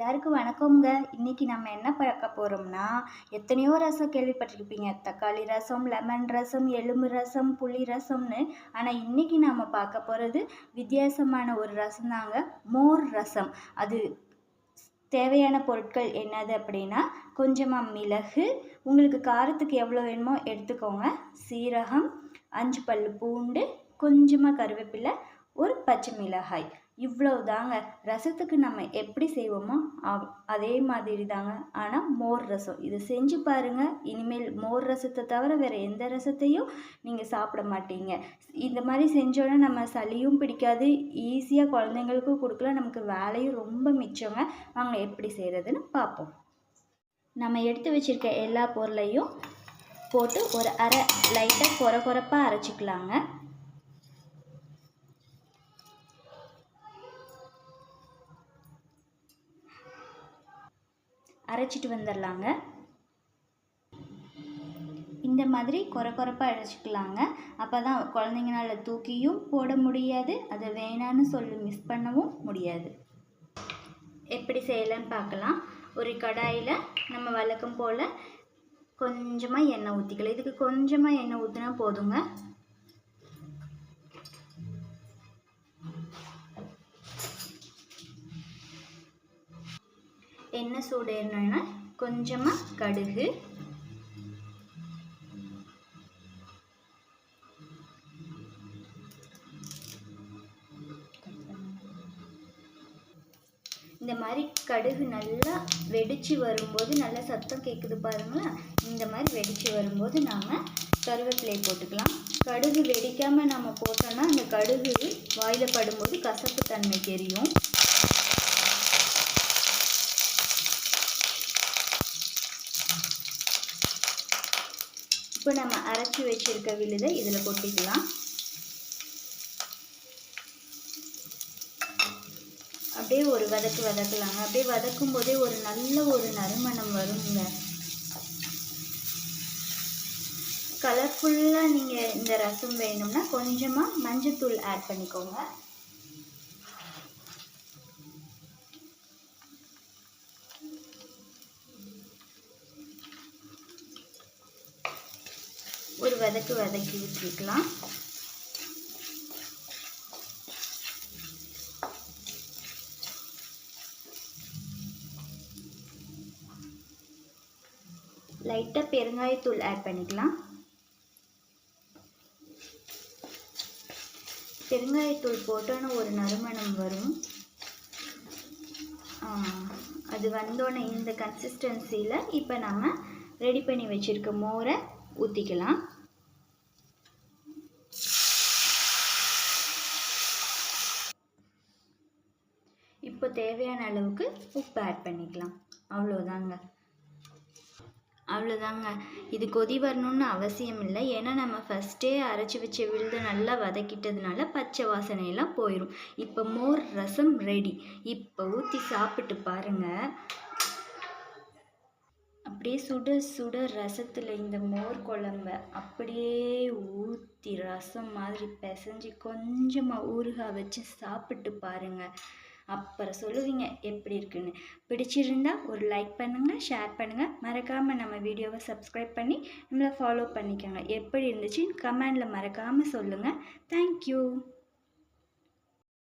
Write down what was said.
எல்லாருக்கும் வணக்கம்ங்க. இன்றைக்கி நம்ம என்ன பார்க்க போகிறோம்னா எத்தனையோ ரசம் கேள்விப்பட்டிருப்பீங்க. தக்காளி ரசம் லெமன் ரசம் எலும்பு ரசம் புளி ரசம்னு. ஆனால் இன்றைக்கி நம்ம பார்க்க போகிறது வித்தியாசமான ஒரு ரசம் தாங்க மோர் ரசம். அது தேவையான பொருட்கள் என்னது அப்படின்னா கொஞ்சமாக மிளகு உங்களுக்கு காரத்துக்கு எவ்வளோ வேணுமோ எடுத்துக்கோங்க. சீரகம் அஞ்சு பல் பூண்டு கொஞ்சமாக கருவேப்பிலை ஒரு பச்சை மிளகாய். இவ்வளோ தாங்க ரசத்துக்கு நம்ம எப்படி செய்வோமோ அதே மாதிரி தாங்க ஆனால் மோர் ரசம். இது செஞ்சு பாருங்கள் இனிமேல் மோர் ரசத்தை தவிர வேறு எந்த ரசத்தையும் நீங்கள் சாப்பிட மாட்டீங்க. இந்த மாதிரி செஞ்சோன்னா நம்ம சளியும் பிடிக்காது. ஈஸியாக குழந்தைங்களுக்கும் கொடுக்கலாம். நமக்கு வேலையும் ரொம்ப மிச்சங்க. வாங்க எப்படி செய்கிறதுன்னு பார்ப்போம் நம்ம எடுத்து வச்சுருக்க எல்லா பொருளையும் போட்டு ஒரு அரை லைட்டாக குறை குறைப்பாக அரைச்சிக்கலாங்க. அரைச்சிட்டு வந்துடலாங்க. இந்த மாதிரி குறை குறைப்பாக அரைச்சிக்கலாங்க. அப்போ தான் குழந்தைங்களால தூக்கியும் போட முடியாது. அதை வேணான்னு சொல்லி மிஸ் பண்ணவும் முடியாது. எப்படி செய்யலான்னு பார்க்கலாம். ஒரு கடாயில் நம்ம வழக்கம் போல் கொஞ்சமாக எண்ணெய் ஊற்றிக்கலாம் இதுக்கு கொஞ்சமாக எண்ணெய் ஊற்றினா போதுங்க. எண்ணெய் சூடேறணுன்னா கொஞ்சமாக கடுகு. இந்த மாதிரி கடுகு நல்லா வெடித்து வரும்போது நல்லா சத்தம் கேட்குது பாருங்களேன். இந்த மாதிரி வெடித்து வரும்போது நாம் கருவேப்பிலையை போட்டுக்கலாம். கடுகு வெடிக்காமல் நம்ம போட்டோன்னா அந்த கடுகு வாயில் படும்போது கசப்பு தன்மை தெரியும். இப்போ நம்ம அரைச்சி வச்சிருக்க விழுதை இதில் கொட்டிக்கலாம். அப்படியே ஒரு வதக்கு வதக்கலாங்க. அப்படியே வதக்கும் போதே ஒரு நல்ல ஒரு நறுமணம் வருங்க. கலர்ஃபுல்லாக நீங்கள் இந்த ரசம் வேணும்னா கொஞ்சமாக மஞ்சத்தூள் ஆட் பண்ணிக்கோங்க. ஒரு வதக்கு வதக்கி விட்டுருக்கலாம் லைட்டாக பெருங்காயத்தூள் ஆட் பண்ணிக்கலாம். பெருங்காயத்தூள் போட்டோன்னு ஒரு நறுமணம் வரும். அது வந்தோடனே இந்த கன்சிஸ்டன்சியில் இப்போ நம்ம ரெடி பண்ணி வச்சுருக்க மோரை ஊற்றிக்கலாம் இப்போ தேவையான அளவுக்கு உப்பு ஆட் பண்ணிக்கலாம். அவ்வளோதாங்க. அவ்வளோதாங்க. இது கொதி வரணும்னு அவசியம் இல்லை. ஏன்னா நம்ம ஃபஸ்ட்டே அரைச்சி வச்ச விழுது நல்லா வதக்கிட்டதுனால பச்சை வாசனையெல்லாம் போயிடும் இப்போ மோர் ரசம் ரெடி இப்போ ஊற்றி சாப்பிட்டு பாருங்கள் அப்படியே சுட சுட ரசத்தில் இந்த மோர் குழம்ப அப்படியே ஊற்றி ரசம் மாதிரி பிசைஞ்சு கொஞ்சமாக ஊறுகாய் வச்சு சாப்பிட்டு பாருங்கள் அப்புறம் சொல்லுவீங்க எப்படி இருக்குன்னு. பிடிச்சிருந்தா ஒரு லைக் பண்ணுங்கள் ஷேர் பண்ணுங்கள் மறக்காமல் நம்ம வீடியோவை சப்ஸ்கிரைப் பண்ணி நம்மளை ஃபாலோ பண்ணிக்கோங்க. எப்படி இருந்துச்சுன்னு கமெண்டில் மறக்காமல் சொல்லுங்கள் தேங்க்யூ